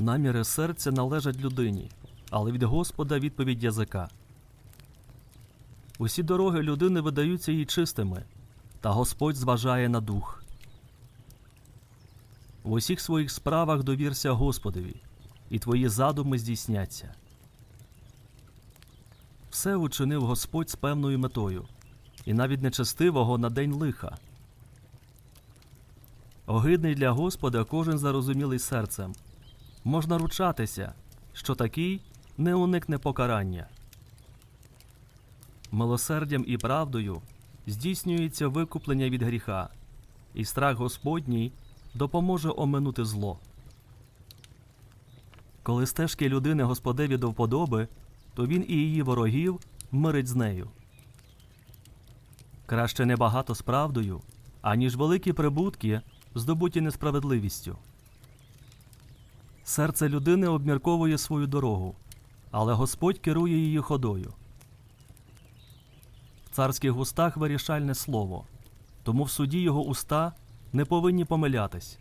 Наміри серця належать людині, але від Господа відповідь язика. Усі дороги людини видаються їй чистими, та Господь зважає на дух. В усіх своїх справах довірся Господові, і твої задуми здійсняться. Все учинив Господь з певною метою, і навіть нечестивого на день лиха. Огидний для Господа кожен зарозумілий серцем. Можна ручатися, що такий не уникне покарання. Милосердям і правдою здійснюється викуплення від гріха, і страх Господній допоможе оминути зло. Коли стежки людини Господеві до вподоби, то він і її ворогів мирить з нею. Краще небагато з правдою, аніж великі прибутки, здобуті несправедливістю. Серце людини обмірковує свою дорогу, але Господь керує її ходою. В царських устах вирішальне слово, тому в суді його уста не повинні помилятись.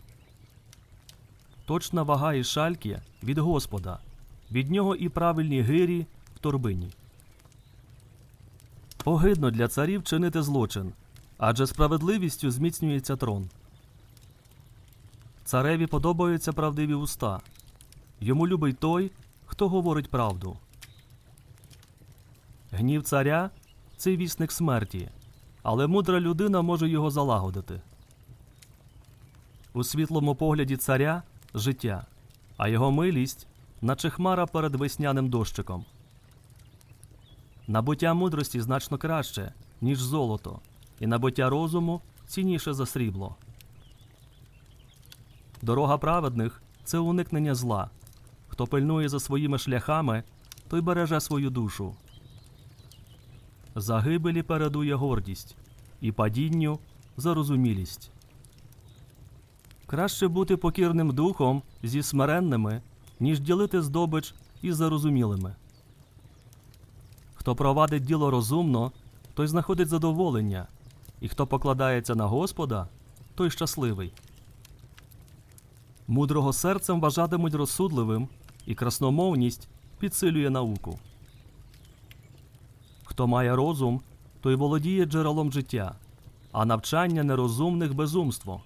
Точна вага і шальки від Господа, від нього і правильні гирі в торбині. Огидно для царів чинити злочин, адже справедливістю зміцнюється трон. Цареві подобаються правдиві уста. Йому любий той, хто говорить правду. Гнів царя це вісник смерті, але мудра людина може його залагодити. У світлому погляді царя життя, а його милість, наче хмара перед весняним дощиком. Набуття мудрості значно краще, ніж золото, і набуття розуму цінніше за срібло. Дорога праведних це уникнення зла. Хто пильнує за своїми шляхами, той береже свою душу. Загибелі передує гордість, і падінню зарозумілість. Краще бути покірним духом зі смиренними, ніж ділити здобич із зарозумілими. Хто провадить діло розумно, той знаходить задоволення, і хто покладається на Господа, той щасливий. Мудрого серцем вважатимуть розсудливим, і красномовність підсилює науку. Хто має розум, той володіє джерелом життя, а навчання нерозумних безумство.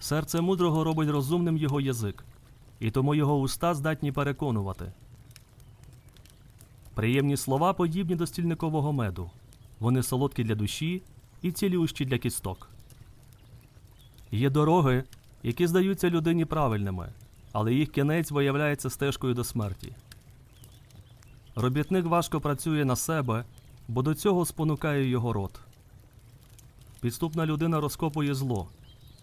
Серце мудрого робить розумним його язик, і тому його уста здатні переконувати. Приємні слова подібні до стільникового меду. Вони солодкі для душі і цілющі для кісток. Є дороги, які здаються людині правильними, але їх кінець виявляється стежкою до смерті. Робітник важко працює на себе, бо до цього спонукає його рот. Підступна людина розкопує зло,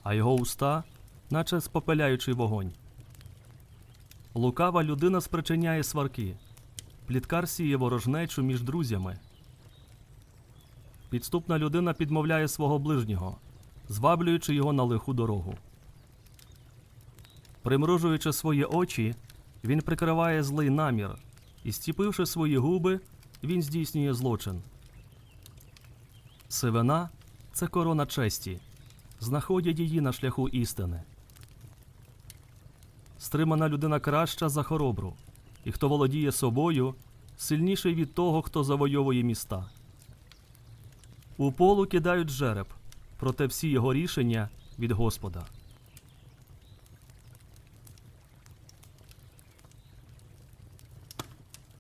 а його уста, наче спопеляючий вогонь. Лукава людина спричиняє сварки, пліткар сіє ворожнечу між друзями. Підступна людина підмовляє свого ближнього, зваблюючи його на лиху дорогу. Примружуючи свої очі, він прикриває злий намір, і, стіпивши свої губи, він здійснює злочин. Сивина це корона честі, знаходять її на шляху істини. Стримана людина краща за хоробру, і хто володіє собою, сильніший від того, хто завойовує міста. У полу кидають жереб, проте всі його рішення від Господа.